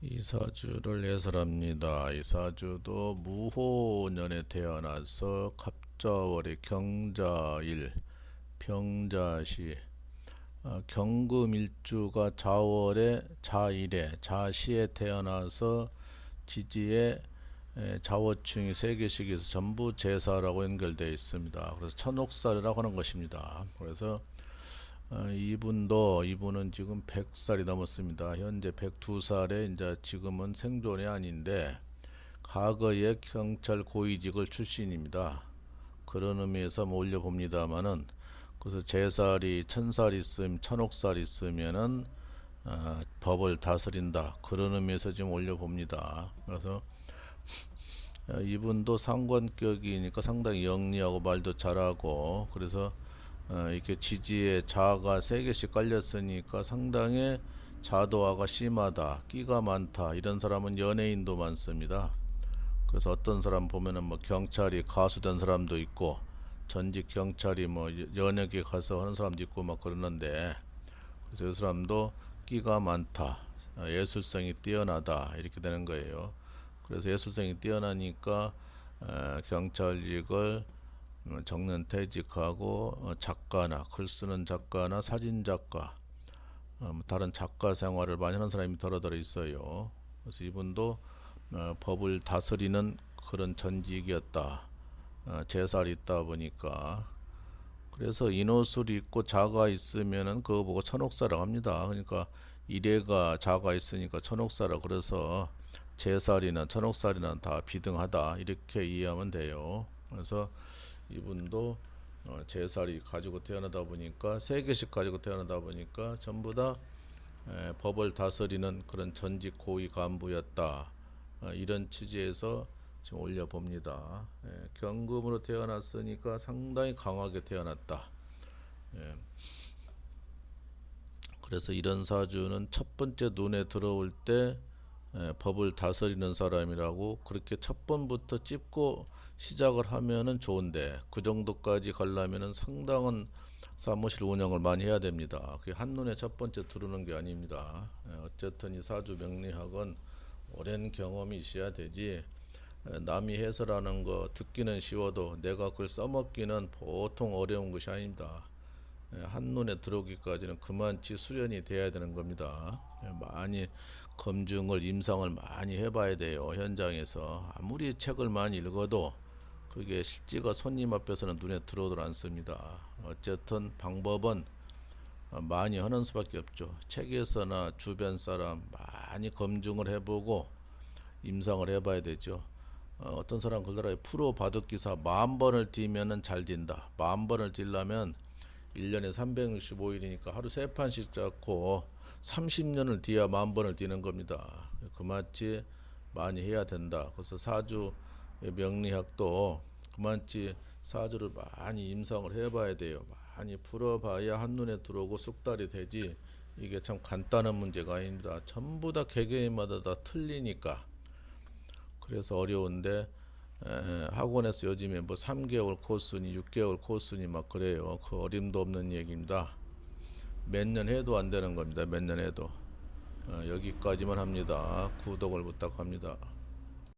이사주를 예설합니다. 이사주도 무호년에 태어나서 갑자월의 경자일, 병자시, 어, 경금일주가 자월에 자일에 자시에 태어나서 지지에 에, 자워충이 세 개씩 있어 전부 제사라고 연결되어 있습니다. 그래서 천옥살이라고 하는 것입니다. 그래서 어, 이분도 이분은 지금 100살이 넘었습니다. 현재 102살에 이제 지금은 생존이 아닌데 과거에 경찰 고위직을 출신입니다. 그런 의미에서 뭐 올려봅니다마는 그래서 제살이 천살 있음 천옥살 있으면은 어, 법을 다스린다 그런 의미에서 지금 올려봅니다. 그래서 어, 이분도 상관격이니까 상당히 영리하고 말도 잘하고 그래서 어, 이렇게 지지에 자가 세 개씩 깔렸으니까 상당히 자도화가 심하다, 끼가 많다 이런 사람은 연예인도 많습니다. 그래서 어떤 사람 보면은 뭐 경찰이 가수 된 사람도 있고 전직 경찰이 뭐 연예계 가서 하는 사람도 있고 막 그러는데 그래서 이 사람도 끼가 많다, 어, 예술성이 뛰어나다 이렇게 되는 거예요. 그래서 예술성이 뛰어나니까 어, 경찰직을 어, 정년 퇴직하고 어, 작가나 글 쓰는 작가나 사진 작가 어, 뭐 다른 작가 생활을 많이 하는 사람이 더러더러 있어요. 그래서 이분도 어, 법을 다스리는 그런 전직이었다. 어, 제살이 있다 보니까 그래서 인호술이 있고 자가 있으면은 그거 보고 천옥사라고 합니다. 그러니까 일해가 자가 있으니까 천옥사라 그래서 제살이나 천옥살이나 다 비등하다 이렇게 이해하면 돼요. 그래서 이분도 어, 제살이 가지고 태어나다 보니까 세 개씩 가지고 태어나다 보니까 전부 다 에, 법을 다스리는 그런 전직 고위 간부였다. 어, 이런 취지에서 지금 올려 봅니다. 예, 경금으로 태어났으니까 상당히 강하게 태어났다. 예. 그래서 이런 사주는 첫 번째 눈에 들어올 때 에, 법을 다스리는 사람이라고 그렇게 첫 번부터 찝고 시작을 하면은 좋은데 그 정도까지 가려면은 상당한 사무실 운영을 많이 해야 됩니다. 그게 한눈에 첫 번째 들어오는 게 아닙니다. 에, 어쨌든 이 사주 명리학은 오랜 경험이 있어야 되지 에, 남이 해설하는 거 듣기는 쉬워도 내가 그걸 써먹기는 보통 어려운 것이 아닙니다. 예, 한눈에 들어오기까지는 그만치 수련이 돼야 되는 겁니다. 예, 많이 검증을 임상을 많이 해봐야 돼요. 현장에서 아무리 책을 많이 읽어도 그게 실제가 손님 앞에서는 눈에 들어오질 않습니다. 어쨌든 방법은 어, 많이 하는 수밖에 없죠. 책에서나 주변 사람 많이 검증을 해보고 임상을 해봐야 되죠. 어, 어떤 사람 그러더라고요. 프로 바둑 기사 만 번을 뛰면은 잘 뛴다. 만 번을 뛰려면 1년에 365일이니까 하루 세 판씩 잡고 30년을 뛰어야 만 번을 뛰는 겁니다. 그맞지 많이 해야 된다. 그래서 사주 명리학도 그만치 사주를 많이 임상을 해봐야 돼요. 많이 풀어봐야 한눈에 들어오고 쑥달이 되지. 이게 참 간단한 문제가 아닙니다. 전부 다 개개인마다 다 틀리니까. 그래서 어려운데 에, 학원에서 요즘에 뭐 3개월 코스니 6개월 코스니 막 그래요. 그 어림도 없는 얘기입니다. 몇 년 해도 안 되는 겁니다. 몇 년 해도. 어, 여기까지만 합니다. 구독을 부탁합니다.